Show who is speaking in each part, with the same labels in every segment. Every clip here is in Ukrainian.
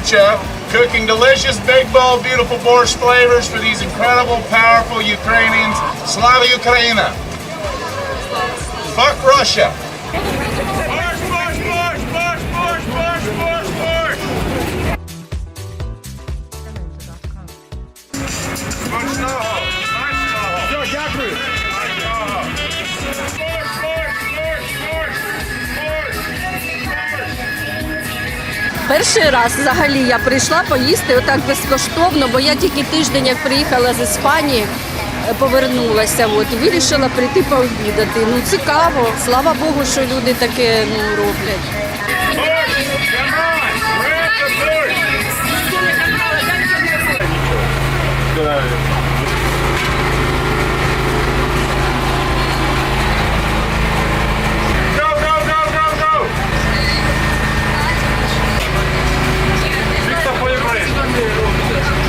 Speaker 1: Russia, cooking delicious, big bowl, beautiful borscht flavors for these incredible, powerful Ukrainians. Slava Ukraina! Fuck Russia!
Speaker 2: Перший раз взагалі я прийшла поїсти отак безкоштовно, бо я тільки тиждень, як приїхала з Іспанії, е, повернулася. От, вирішила прийти пообідати. Ну цікаво, слава Богу, що люди таке ну, роблять.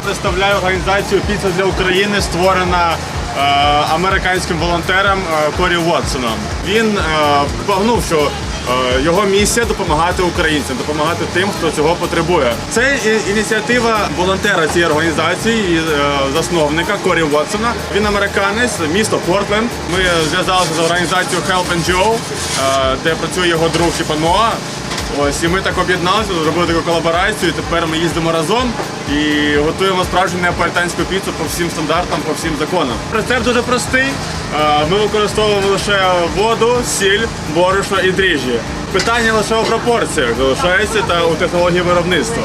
Speaker 3: Представляю організацію Піца для України, створена е, американським волонтером е, Корі Вотсоном. Він е, збагнув, що е, його місія допомагати українцям, допомагати тим, хто цього потребує. Це ініціатива волонтера цієї організації, е, засновника Корі Вотсона. Він американець, місто Портленд. Ми зв'язалися з організацією Help Joe, е, де працює його друг типу Ось і ми так об'єдналися, зробили таку колаборацію. і Тепер ми їздимо разом і готуємо справжню неаполітанську піцу по всім стандартам, по всім законам. Рецепт дуже простий. Е, Ми використовуємо лише воду, сіль, борошно і дріжджі. Питання лише у пропорціях залишається та у технології виробництва.